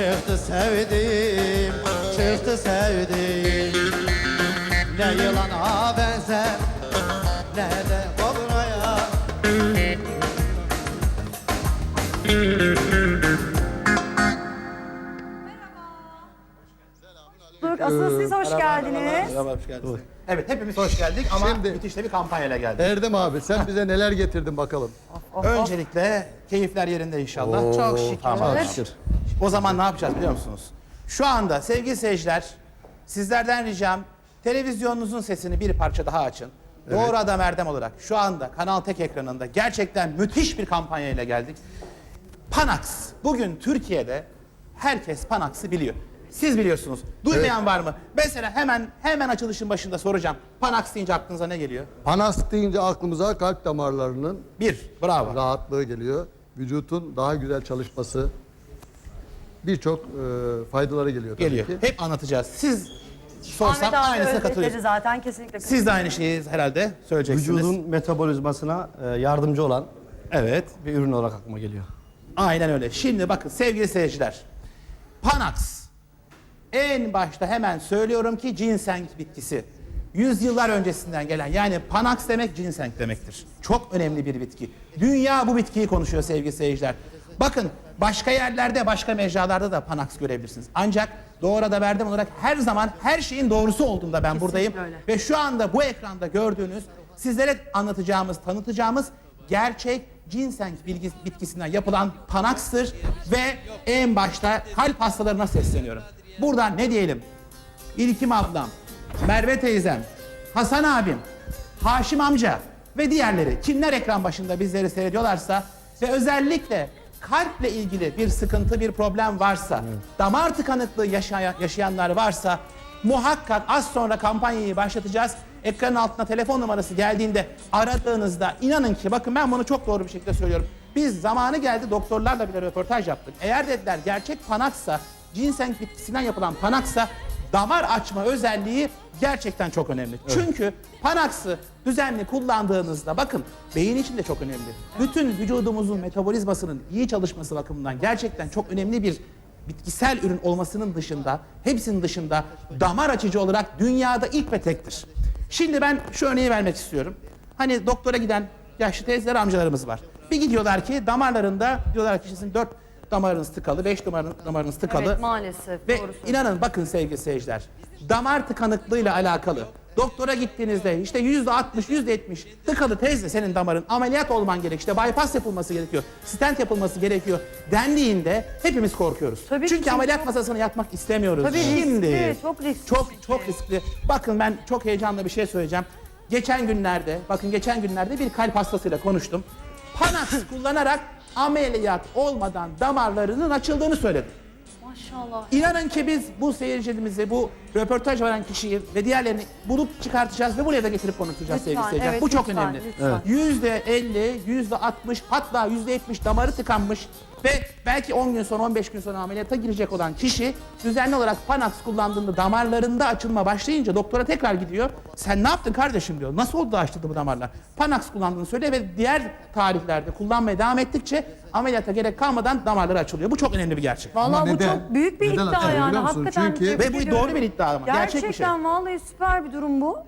Çıktı sevdiğim, çıktı sevdiğim Ne yılana benzer, ne de kobraya Asıl siz hoş geldiniz. Merhaba, hoş geldiniz. Evet, hepimiz hoş geldik ama Şimdi- müthiş de bir kampanyayla geldik. Erdem abi sen bize neler getirdin bakalım. Öncelikle keyifler yerinde inşallah. Oo, Çok şükür. Tamam. O zaman ne yapacağız biliyor musunuz? Şu anda sevgili seyirciler, sizlerden ricam televizyonunuzun sesini bir parça daha açın. Doğru Adam Erdem olarak şu anda Kanal Tek ekranında gerçekten müthiş bir kampanyayla geldik. Panax. Bugün Türkiye'de herkes Panax'ı biliyor. Siz biliyorsunuz. Duymayan var mı? Mesela hemen hemen açılışın başında soracağım. Panax deyince aklınıza ne geliyor? Panas deyince aklımıza kalp damarlarının Bir. Bravo. rahatlığı geliyor. Vücutun daha güzel çalışması. Birçok e, faydaları geliyor tabii Geliyor. ki. Hep anlatacağız. Siz sorsam Ahmet abi aynısına katılıyorsunuz. zaten kesinlikle. Siz de aynı şeyi herhalde söyleyeceksiniz. Vücudun metabolizmasına e, yardımcı olan Evet. bir ürün olarak aklıma geliyor. Aynen öyle. Şimdi bakın sevgili seyirciler. Panax. En başta hemen söylüyorum ki ginseng bitkisi. Yüzyıllar öncesinden gelen yani Panax demek ginseng demektir. Çok önemli bir bitki. Dünya bu bitkiyi konuşuyor sevgili seyirciler. Bakın başka yerlerde başka mecralarda da Panax görebilirsiniz. Ancak doğru da verdim olarak her zaman her şeyin doğrusu olduğunda ben buradayım. öyle. Ve şu anda bu ekranda gördüğünüz sizlere anlatacağımız, tanıtacağımız gerçek ginseng bitkisinden yapılan panaksır ve en başta kalp hastalarına sesleniyorum. Buradan ne diyelim? İlkim ablam, Merve teyzem, Hasan abim, Haşim amca ve diğerleri kimler ekran başında bizleri seyrediyorlarsa ve özellikle kalple ilgili bir sıkıntı, bir problem varsa, damar tıkanıklığı yaşaya- yaşayanlar varsa muhakkak az sonra kampanyayı başlatacağız. Ekranın altına telefon numarası geldiğinde aradığınızda inanın ki bakın ben bunu çok doğru bir şekilde söylüyorum. Biz zamanı geldi doktorlarla bile röportaj yaptık. Eğer dediler gerçek panaksa, ginseng bitkisinden yapılan panaksa damar açma özelliği gerçekten çok önemli. Çünkü panaksı düzenli kullandığınızda bakın beyin için de çok önemli. Bütün vücudumuzun metabolizmasının iyi çalışması bakımından gerçekten çok önemli bir bitkisel ürün olmasının dışında, hepsinin dışında damar açıcı olarak dünyada ilk ve tektir. Şimdi ben şu örneği vermek istiyorum. Hani doktora giden yaşlı teyzeler, amcalarımız var. Bir gidiyorlar ki damarlarında diyorlar ki sizin dört damarınız tıkalı, beş damarın, damarınız tıkalı. Evet maalesef. Ve doğru inanın bakın sevgili seyirciler. Damar tıkanıklığıyla alakalı. Doktora gittiğinizde işte yüzde altmış, yüzde yetmiş tıkalı teyze senin damarın ameliyat olman gerek. işte bypass yapılması gerekiyor. Stent yapılması gerekiyor dendiğinde hepimiz korkuyoruz. Tabii ki çünkü çünkü ameliyat çok- masasına yatmak istemiyoruz. Tabii Şimdi riskli, çok riskli Çok çok riskli. Bakın ben çok heyecanlı bir şey söyleyeceğim. Geçen günlerde, bakın geçen günlerde bir kalp hastasıyla konuştum. Panax kullanarak ameliyat olmadan damarlarının açıldığını söyledi. Maşallah. İnanın ki biz bu seyircilerimizi, bu röportaj veren kişiyi ve diğerlerini bulup çıkartacağız ve buraya da getirip konuşacağız sevgili seyirciler. evet, bu çok lütfen, önemli. lütfen. Yüzde 50, yüzde 60 hatta yüzde 70 damarı tıkanmış ve belki 10 gün sonra 15 gün sonra ameliyata girecek olan kişi düzenli olarak Panax kullandığında damarlarında açılma başlayınca doktora tekrar gidiyor. Sen ne yaptın kardeşim diyor. Nasıl oldu da açıldı bu damarlar? Panax kullandığını söyle ve diğer tarihlerde kullanmaya devam ettikçe ameliyata gerek kalmadan damarları açılıyor. Bu çok önemli bir gerçek. Vallahi Ama bu neden? çok büyük bir Neden iddia yani. biliyor musun? Hakikaten Çünkü- tebrik Ve bu ediyorum. doğru bir iddia ama. Gerçek bir şey. Gerçekten vallahi süper bir durum bu.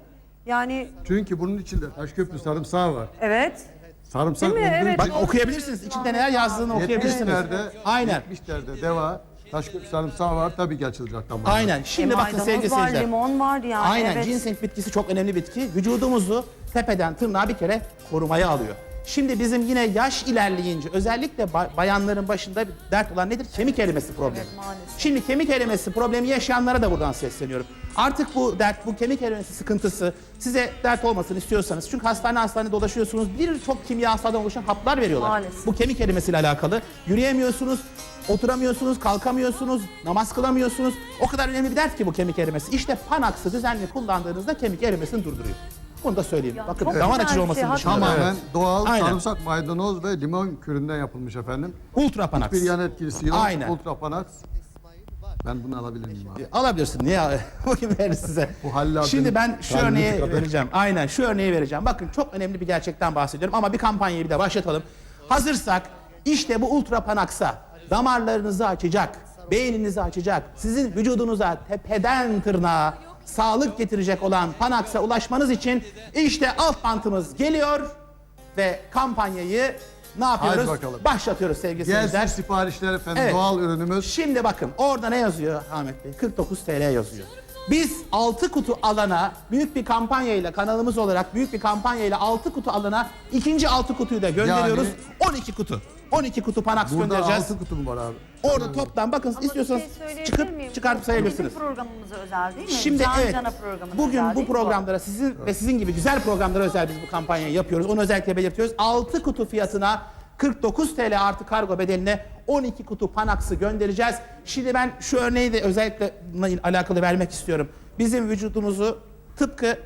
Yani Çünkü bunun içinde Taşköprü sarımsağı var. evet. Sarımsak Değil mi? Evet. Bak okuyabilirsiniz. İçinde neler yazdığını okuyabilirsiniz. 70'lerde Aynen. 70'lerde deva Taşköprü sarımsağı var tabii ki açılacak damar. Aynen. Şimdi E, bakın sevgili var, seyirciler. limon var yani. Aynen. evet. Ginseng bitkisi çok önemli bitki. Vücudumuzu tepeden tırnağa bir kere korumaya alıyor. Şimdi bizim yine yaş ilerleyince özellikle ba- bayanların başında bir dert olan nedir? Kemik erimesi problemi. Evet, maalesef. Şimdi kemik erimesi problemi yaşayanlara da buradan sesleniyorum. Artık bu dert, bu kemik erimesi sıkıntısı size dert olmasını istiyorsanız çünkü hastane hastane dolaşıyorsunuz birçok kimyasaldan oluşan haplar veriyorlar. Maalesef. Bu kemik erimesiyle alakalı. Yürüyemiyorsunuz, oturamıyorsunuz, kalkamıyorsunuz, namaz kılamıyorsunuz. O kadar önemli bir dert ki bu kemik erimesi. İşte Panax'ı düzenli kullandığınızda kemik erimesini durduruyor. Bunu da söyleyeyim. Ya Bakın çok damar güzel açıcı şey, olmasının dışında. hakikaten. Tamamen doğal Aynen. sarımsak, maydanoz ve limon küründen yapılmış efendim. Ultra Panax. Bir yan etkisi yok. Aynen. Ultra Panax. Ben bunu alabilir miyim abi? Alabilirsin. Niye? Bugün veririz size. Bu Şimdi ben şu örneği vereceğim. Aynen şu örneği vereceğim. Bakın çok önemli bir gerçekten bahsediyorum ama bir kampanyayı bir de başlatalım. Hazırsak işte bu Ultra Panax'a damarlarınızı açacak, beyninizi açacak, sizin vücudunuza tepeden tırnağa sağlık getirecek olan Panax'a ulaşmanız için işte alt bantımız geliyor ve kampanyayı ne yapıyoruz? bakalım. Başlatıyoruz sevgili Gelsin seyirciler. siparişler efendim Evet. doğal ürünümüz. Şimdi bakın orada ne yazıyor Ahmet Bey? 49 TL yazıyor. Biz 6 kutu alana büyük bir kampanyayla kanalımız olarak büyük bir kampanyayla 6 kutu alana ikinci 6 kutuyu da gönderiyoruz. 12 kutu. 12 kutu Panax Burada göndereceğiz. 6 kutu mu var abi? Orada toplam bakın Ama istiyorsanız şey söyleyebilir çıkıp miyim? çıkartıp Bu sayabilirsiniz. Bizim programımıza özel değil mi? Şimdi Can evet. Cana Bugün özel bu değil mi programlara sizin ve sizin gibi güzel programlara özel biz bu kampanyayı yapıyoruz. Onu özellikle belirtiyoruz. 6 kutu fiyatına 49 TL artı kargo bedeline 12 kutu Panax'ı göndereceğiz. Şimdi ben şu örneği de özellikle bununla alakalı vermek istiyorum. Bizim vücudumuzu tıpkı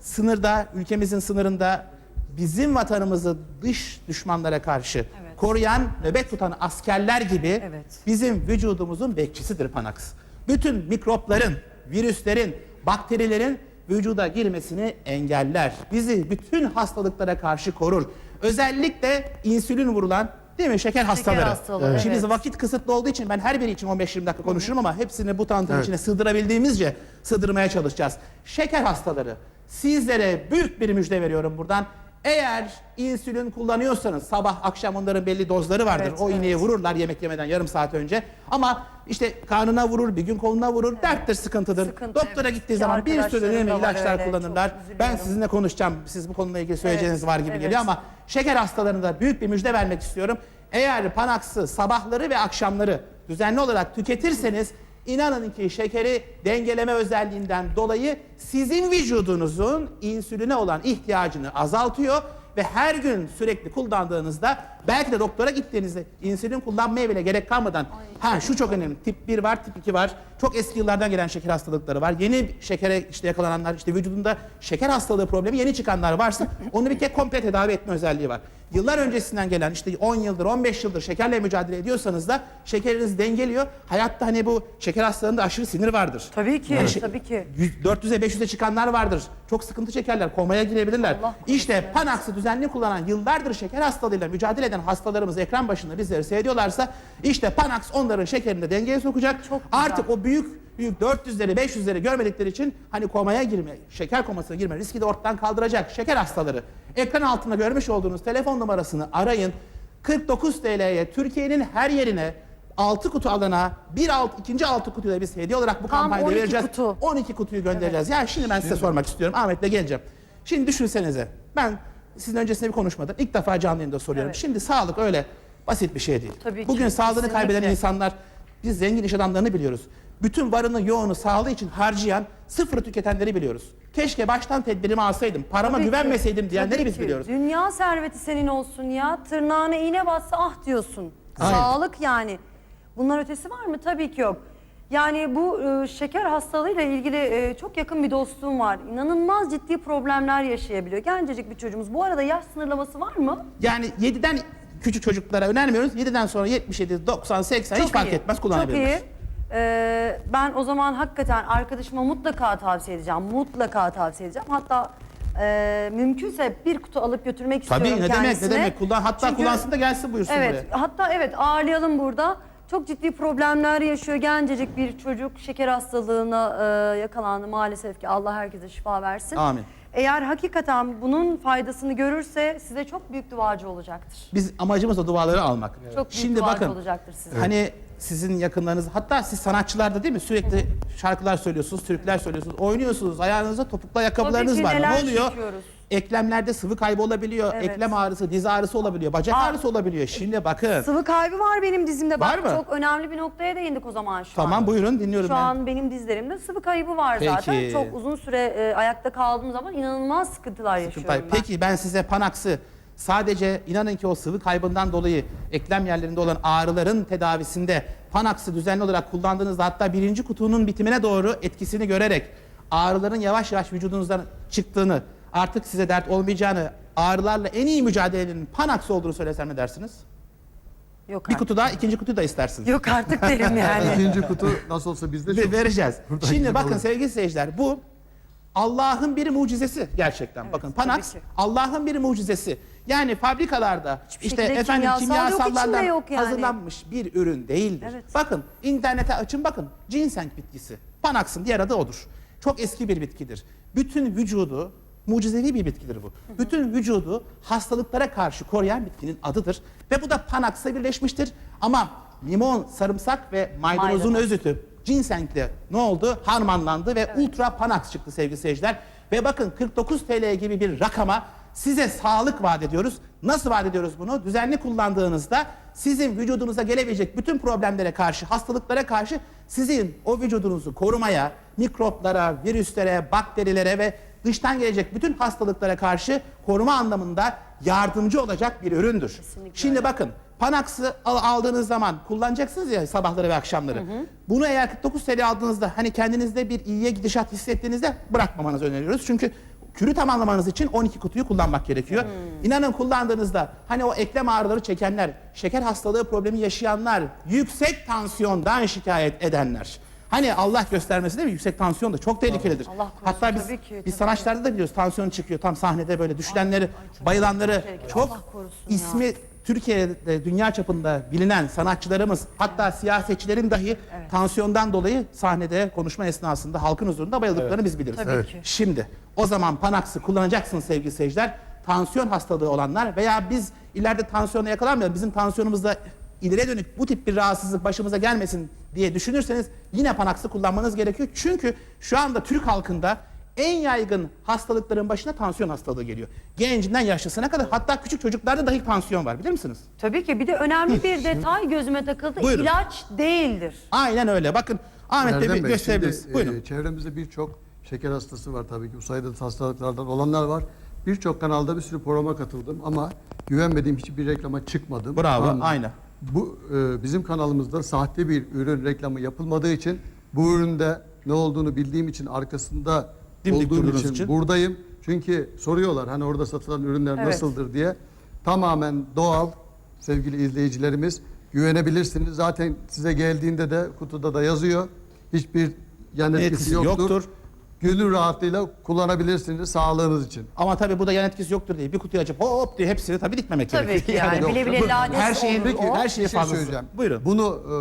sınırda, ülkemizin sınırında bizim vatanımızı dış düşmanlara karşı Evet. Koruyan, nöbet tutan askerler gibi Evet. bizim vücudumuzun bekçisidir Panax. Bütün mikropların, virüslerin, bakterilerin vücuda girmesini engeller. Bizi bütün hastalıklara karşı korur. Özellikle insülin vurulan değil mi şeker hastaları. hastalığı, Şimdi evet. vakit kısıtlı olduğu için ben her biri için 15-20 dakika konuşurum ama hepsini bu tanıtım içine sığdırabildiğimizce sığdırmaya çalışacağız. Şeker hastaları sizlere büyük bir müjde veriyorum buradan. Eğer insülin kullanıyorsanız sabah akşam onların belli dozları vardır. Evet, o iğneyi vururlar yemek yemeden yarım saat önce. Ama işte karnına vurur, bir gün koluna vurur. Derttir, sıkıntıdır. Sıkıntı, Doktora evet. gittiği zaman bir sürü var ilaçlar öyle, kullanırlar. Ben sizinle konuşacağım. Siz bu konuyla ilgili söyleyeceğiniz Evet, var gibi evet. geliyor ama şeker hastalarına büyük bir müjde vermek istiyorum. Eğer Panax'ı sabahları ve akşamları düzenli olarak tüketirseniz inanın ki şekeri dengeleme özelliğinden dolayı sizin vücudunuzun insüline olan ihtiyacını azaltıyor ve her gün sürekli kullandığınızda belki de doktora gittiğinizde insülin kullanmaya bile gerek kalmadan ha şu çok önemli tip 1 var tip 2 var çok eski yıllardan gelen şeker hastalıkları var yeni şekere işte yakalananlar işte vücudunda şeker hastalığı problemi yeni çıkanlar varsa onu bir kere komple tedavi etme özelliği var. Yıllar öncesinden gelen işte 10 yıldır 15 yıldır şekerle mücadele ediyorsanız da şekeriniz dengeliyor. Hayatta hani bu şeker hastalığında aşırı sinir vardır. Tabii ki, Yani tabii ki. 100 400'e 500'e çıkanlar vardır. Çok sıkıntı çekerler, komaya girebilirler. Allah işte. Panax'ı düzenli kullanan, yıllardır şeker hastalığıyla mücadele eden hastalarımız ekran başında bizleri seyrediyorlarsa işte Panax onların şekerini de dengeye sokacak. Çok güzel. Artık o büyük büyük 400'leri 500'leri görmedikleri için hani komaya girme, şeker komasına girme riski de ortadan kaldıracak şeker hastaları. Ekran altında görmüş olduğunuz telefon numarasını arayın. 49 TL'ye Türkiye'nin her yerine 6 kutu alana bir alt, ikinci 6 kutuyu da biz hediye olarak bu Tam kampanyada 12 vereceğiz. kutu. 12 kutuyu göndereceğiz. Yani şimdi ben size sormak istiyorum. Ahmet'le geleceğim. Şimdi düşünsenize. Ben sizin öncesinde bir konuşmadım. İlk defa canlı yayında soruyorum. Evet. Şimdi sağlık öyle basit bir şey değil. Tabii ki, Bugün sağlığını kesinlikle. kaybeden insanlar biz zengin iş adamlarını biliyoruz. Bütün varını yoğunu sağlığı için harcayan sıfırı tüketenleri biliyoruz. Keşke baştan tedbirimi alsaydım. Parama Tabii ki, güvenmeseydim diyenleri tabii biz ki. biliyoruz. Dünya serveti senin olsun ya. Tırnağına iğne bassa ah diyorsun. Aynen. Sağlık yani. Bunlar ötesi var mı? Tabii ki yok. Yani bu e, şeker hastalığıyla ilgili e, çok yakın bir dostluğum var. İnanılmaz ciddi problemler yaşayabiliyor. Gencecik bir çocuğumuz. Bu arada yaş sınırlaması var mı? Yani 7'den küçük çocuklara önermiyoruz. 7'den sonra 77, 90, 80 hiç fark iyi. etmez kullanabilirler. Çok iyi. Ee, ben o zaman hakikaten arkadaşıma mutlaka tavsiye edeceğim. Mutlaka tavsiye edeceğim. Hatta e, mümkünse bir kutu alıp götürmek Tabii istiyorum ne demek ne demek. Kullan, hatta Çünkü- kullansın da gelsin buyursun Evet, buraya. hatta evet ağırlayalım burada. Çok ciddi problemler yaşıyor. Gencecik bir çocuk şeker hastalığına e, yakalandı maalesef ki. Allah herkese şifa versin. Amin. Eğer hakikaten bunun faydasını görürse size çok büyük duacı olacaktır. Biz amacımız o duaları almak. Çok büyük Şimdi duacı bakın olacaktır size. hani sizin yakınlarınız hatta siz sanatçılar da değil mi sürekli şarkılar söylüyorsunuz, türküler söylüyorsunuz, oynuyorsunuz. Ayağınızda topuklu ayakkabılarınız Tabii ki, var. Ne oluyor? çekiyoruz. Eklemlerde sıvı kaybı olabiliyor, Evet. eklem ağrısı, diz ağrısı olabiliyor, bacak Aa. ağrısı olabiliyor. Şimdi bakın. Sıvı kaybı var benim dizimde. Var Bak mı? çok önemli bir noktaya değindik o zaman şu an. Tamam buyurun dinliyorum Şu ben. an benim dizlerimde sıvı kaybı var Peki. zaten. Çok uzun süre e, ayakta kaldığım zaman inanılmaz sıkıntılar yaşıyorum Tabii. ben. Peki ben size Panax'ı sadece inanın ki o sıvı kaybından dolayı eklem yerlerinde olan ağrıların tedavisinde Panax'ı düzenli olarak kullandığınızda hatta birinci kutunun bitimine doğru etkisini görerek ağrıların yavaş yavaş vücudunuzdan çıktığını artık size dert olmayacağını ağrılarla en iyi mücadelenin Panax olduğunu söylesem ne dersiniz? Yok Bir kutu daha ikinci kutuyu da istersiniz. Yok artık derim yani. İkinci kutu nasıl olsa bizde çok. vereceğiz. Şimdi bakın alalım. sevgili seyirciler bu Allah'ın bir mucizesi gerçekten. bakın Panax. Allah'ın bir mucizesi. Yani fabrikalarda Hiçbir işte efendim kimyasal yok, içinde kimyasallarla yok yani. hazırlanmış bir ürün değildir. Evet. Bakın internete açın bakın ginseng bitkisi. Panax'ın diğer adı odur. Çok eski bir bitkidir. Bütün vücudu mucizevi bir bitkidir bu. Bütün vücudu hastalıklara karşı koruyan bitkinin adıdır. Ve bu da Panax'la birleşmiştir. Ama limon, sarımsak ve maydanozun Maydanoz. özütü ginseng'le ne oldu? Harmanlandı ve ultra Panax çıktı sevgili seyirciler. Ve bakın 49 TL gibi bir rakama size sağlık vaat ediyoruz. Nasıl vaat ediyoruz bunu? Düzenli kullandığınızda sizin vücudunuza gelebilecek bütün problemlere karşı, hastalıklara karşı sizin o vücudunuzu korumaya, mikroplara, virüslere, bakterilere ve dıştan gelecek bütün hastalıklara karşı koruma anlamında yardımcı olacak bir üründür. Şimdi bakın Panax'ı al- aldığınız zaman kullanacaksınız ya sabahları ve akşamları. Bunu eğer 49 TL aldığınızda hani kendinizde bir iyiye gidişat hissettiğinizde bırakmamanızı öneriyoruz. Çünkü kürü tamamlamanız için 12 kutuyu kullanmak gerekiyor. İnanın kullandığınızda hani o eklem ağrıları çekenler, şeker hastalığı problemi yaşayanlar, yüksek tansiyondan şikayet edenler. Hani Allah göstermesi değil mi? Yüksek tansiyon da çok tehlikelidir. Allah korusun, Hatta biz tabii ki, biz tabii sanatçılarda da biliyoruz tansiyon çıkıyor. Tam sahnede böyle düşülenleri, bayılanları çok Allah korusun ya. ismi Türkiye'de dünya çapında bilinen sanatçılarımız hatta siyasetçilerin dahi tansiyondan dolayı sahnede konuşma esnasında halkın huzurunda bayıldıklarını biz biliriz. Tabii Evet. ki. Şimdi o zaman Panax'ı kullanacaksınız sevgili seyirciler. Tansiyon hastalığı olanlar veya biz ileride tansiyona yakalanmayalım. Bizim tansiyonumuzda ileriye dönük bu tip bir rahatsızlık başımıza gelmesin diye düşünürseniz yine Panax'ı kullanmanız gerekiyor. Çünkü şu anda Türk halkında en yaygın hastalıkların başına tansiyon hastalığı geliyor. Gencinden yaşlısına kadar hatta küçük çocuklarda dahi tansiyon var bilir misiniz? Tabii ki bir de önemli bir detay gözüme takıldı. Buyurun. İlaç değildir. Aynen öyle. Bakın Ahmet Bey Erdem bir Bey, gösterebiliriz. şimdi, Buyurun. e, çevremizde birçok şeker hastası var tabii ki. Bu sayıda hastalıklardan olanlar var. Birçok kanalda bir sürü programa katıldım ama güvenmediğim hiçbir reklama çıkmadım. Bravo, Ama aynen. Bu e, bizim kanalımızda sahte bir ürün reklamı yapılmadığı için bu üründe ne olduğunu bildiğim için arkasında Dimdik olduğum için, için. buradayım. Çünkü soruyorlar hani orada satılan ürünler Evet. nasıldır diye. Tamamen doğal sevgili izleyicilerimiz. Güvenebilirsiniz. Zaten size geldiğinde de kutuda da yazıyor. Hiçbir yan etkisi, Etkisi yoktur. yoktur. Gönül rahatlığıyla kullanabilirsiniz sağlığınız için. Ama tabii bu da yan etkisi yoktur diye bir kutuyu açıp hop diye hepsini tabii dikmemek Tabii gerekiyor. ki yani. Yok, bile bile lades her şeyin- olur Peki, o. her şeyi Bir şey fazlası. söyleyeceğim. Buyurun. Bunu e,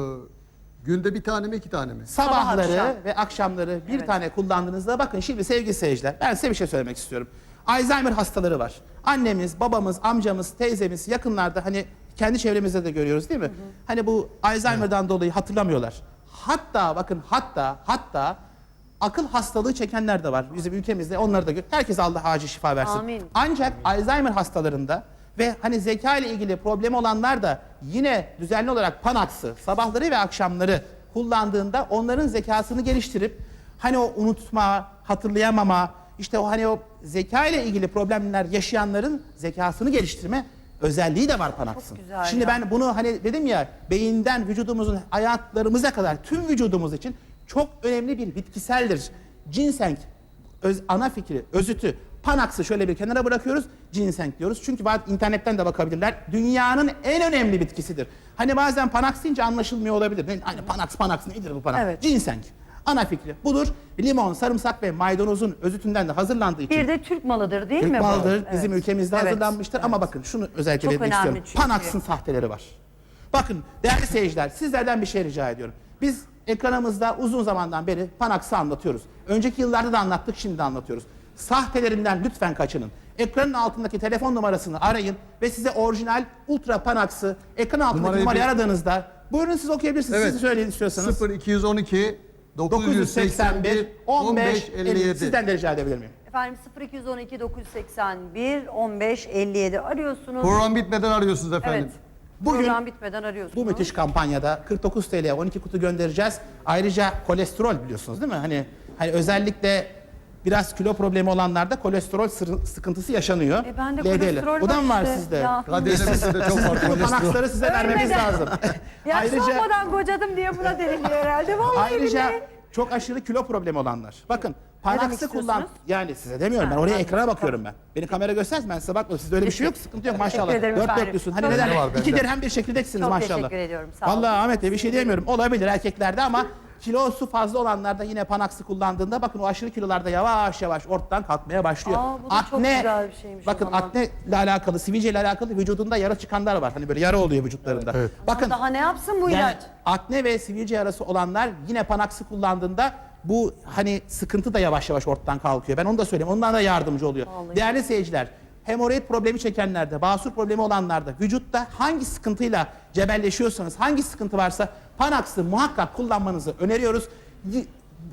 günde bir tane mi iki tane mi? Sabahları Sabah akşam. ve akşamları bir Evet. tane kullandığınızda bakın şimdi sevgili seyirciler ben size bir şey söylemek istiyorum. Alzheimer hastaları var. Annemiz, babamız, amcamız, teyzemiz yakınlarda hani kendi çevremizde de görüyoruz değil mi? Hani bu Alzheimer'dan dolayı hatırlamıyorlar. Hatta bakın hatta hatta akıl hastalığı çekenler de var bizim ülkemizde. Onları da gör. Herkes Allah acil şifa versin. Amin. Ancak Alzheimer hastalarında ve hani zeka ile ilgili problemi olanlar da yine düzenli olarak Panax'ı sabahları ve akşamları kullandığında onların zekasını geliştirip hani o unutma, hatırlayamama, işte o hani o zeka ile ilgili problemler yaşayanların zekasını geliştirme özelliği de var Panax'ın. güzel Şimdi ya. ben bunu hani dedim ya beyinden vücudumuzun ayaklarımıza kadar tüm vücudumuz için çok önemli bir bitkiseldir. Ginseng öz, ana fikri, özütü. Panax'ı şöyle bir kenara bırakıyoruz. Ginseng diyoruz. Çünkü bazı internetten de bakabilirler. Dünyanın en önemli bitkisidir. Hani bazen Panax deyince anlaşılmıyor olabilir. Ne- Hani Panax, Panax nedir bu Panax? Evet. Ginseng. Ana fikri budur. Limon, sarımsak ve maydanozun özütünden de hazırlandığı için. Bir de Türk malıdır değil Türk mi bu? malıdır. Bizim Evet. ülkemizde Evet, hazırlanmıştır. Ama bakın şunu özellikle Çok belirtmek istiyorum. çünkü. Panax'ın sahteleri var. Bakın değerli seyirciler sizlerden bir şey rica ediyorum. Biz ekranımızda uzun zamandan beri Panax'ı anlatıyoruz. Önceki yıllarda da anlattık şimdi de anlatıyoruz. Sahtelerinden lütfen kaçının. Ekranın altındaki telefon numarasını arayın ve size orijinal Ultra Panax'ı ekran altındaki Numarayı numarayı bir- aradığınızda buyurun siz okuyabilirsiniz. Siz söyleyin istiyorsanız. 0212 981 15 57. Sizden de rica edebilir miyim? Efendim 0212 981 15 57 arıyorsunuz. Program bitmeden arıyorsunuz efendim. Evet. Bugün Program bitmeden arıyorsunuz. Bu müthiş kampanyada 49 TL'ye 12 kutu göndereceğiz. Ayrıca kolesterol biliyorsunuz değil mi? Hani hani özellikle biraz kilo problemi olanlarda kolesterol sır- sıkıntısı yaşanıyor. E bende LDL. kolesterol O da mı var var işte. sizde? Ya. KDV'si de çok var kolesterol. size vermemiz Ölmeden- lazım. Yaşlanmadan kocadım diye buna deniliyor herhalde. Vallahi Ayrıca billahi. çok aşırı kilo problemi olanlar. Bakın istiyorsunuz? kullan. Yani size demiyorum ben oraya ekrana bakıyorum ben. Beni kamera göstersin ben size bakmıyorum. Sizde öyle bir şey yok. Sıkıntı yok maşallah. ederim Dört efendim. dörtlüsün. Hani Çok neden? var İki dirhem bir şekildesiniz Çok maşallah. teşekkür ediyorum, sağ olun. Vallahi Ahmet Bey bir şey diyemiyorum. Olabilir erkeklerde ama Kilosu fazla olanlarda yine Panax'ı kullandığında bakın o aşırı kilolarda yavaş yavaş ortadan kalkmaya başlıyor. Aa, bu da çok güzel bir şeymiş o Bakın zaman. akne ile alakalı, sivilce ile alakalı vücudunda yara çıkanlar var. Hani böyle yara oluyor vücutlarında. Bakın Daha ne yapsın bu yani ilaç? akne ve sivilce yarası olanlar yine Panax'ı kullandığında bu hani sıkıntı da yavaş yavaş ortadan kalkıyor. Ben onu da söyleyeyim. Ondan da yardımcı oluyor. Vallahi. Değerli seyirciler, hemoroid problemi çekenlerde, basur problemi olanlarda, vücutta hangi sıkıntıyla cebelleşiyorsanız, hangi sıkıntı varsa Panax'ı muhakkak kullanmanızı öneriyoruz.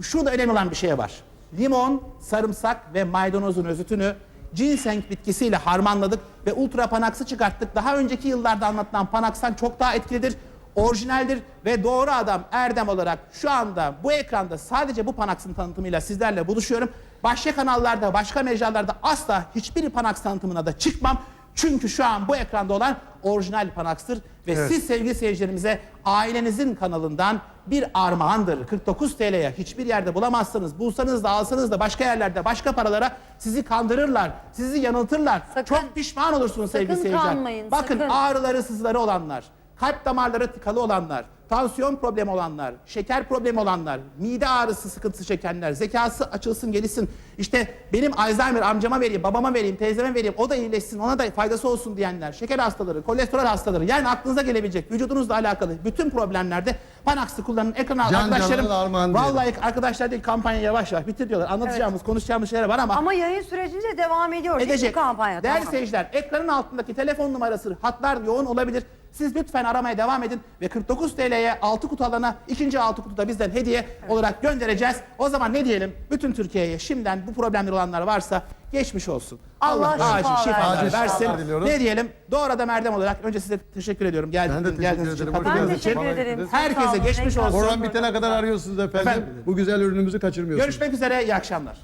Şurada önemli olan bir şey var. Limon, sarımsak ve maydanozun özütünü ginseng bitkisiyle harmanladık ve ultra panax'ı çıkarttık. Daha önceki yıllarda anlatılan panax'tan çok daha etkilidir, orijinaldir ve doğru adam Erdem olarak şu anda bu ekranda sadece bu panax'ın tanıtımıyla sizlerle buluşuyorum. Başka kanallarda, başka mecralarda asla hiçbir panax tanıtımına da çıkmam. Çünkü şu an bu ekranda olan orijinal panax'tır ve siz sevgili seyircilerimize ailenizin kanalından bir armağandır. 49 TL'ye hiçbir yerde bulamazsınız. Bulsanız da alsanız da başka yerlerde başka paralara sizi kandırırlar. Sizi yanıltırlar. Sakın- Çok pişman olursunuz sevgili sakın seyirciler. kanmayın, Bakın sakın. ağrıları sızıları olanlar, kalp damarları tıkalı olanlar, tansiyon problemi olanlar, şeker problemi olanlar, mide ağrısı sıkıntısı çekenler, zekası açılsın gelişsin. İşte benim Alzheimer amcama vereyim, babama vereyim, teyzeme vereyim, o da iyileşsin, ona da faydası olsun diyenler, şeker hastaları, kolesterol hastaları, yani aklınıza gelebilecek vücudunuzla alakalı bütün problemlerde Panax'ı kullanın. Ekrana Can arkadaşlarım, diyelim. vallahi arkadaşlar değil kampanya yavaş yavaş bitir diyorlar. Anlatacağımız, konuşacağımız şeyler var ama Ama yayın sürecince devam ediyor. edecek. Kampanya. Değerli Tamam. seyirciler, ekranın altındaki telefon numarası, hatlar yoğun olabilir. Siz lütfen aramaya devam edin ve 49 TL'ye 6 kutu alana ikinci 6 kutu da bizden hediye olarak göndereceğiz. O zaman ne diyelim? Bütün Türkiye'ye şimdiden bu problemleri olanlar varsa geçmiş olsun. Allah, Allah şifa acil versin. şifalar Acil versin. diliyorum. Ne diyelim? Doğru adam Erdem olarak önce size teşekkür ediyorum. Gel, Ben de teşekkür geldiğiniz için, ederim. Hoş Ben için. teşekkür ederim. Herkese olun. geçmiş olsun. Program bitene kadar arıyorsunuz efendim. Efendim? Bu güzel ürünümüzü kaçırmıyorsunuz. Görüşmek üzere, iyi akşamlar.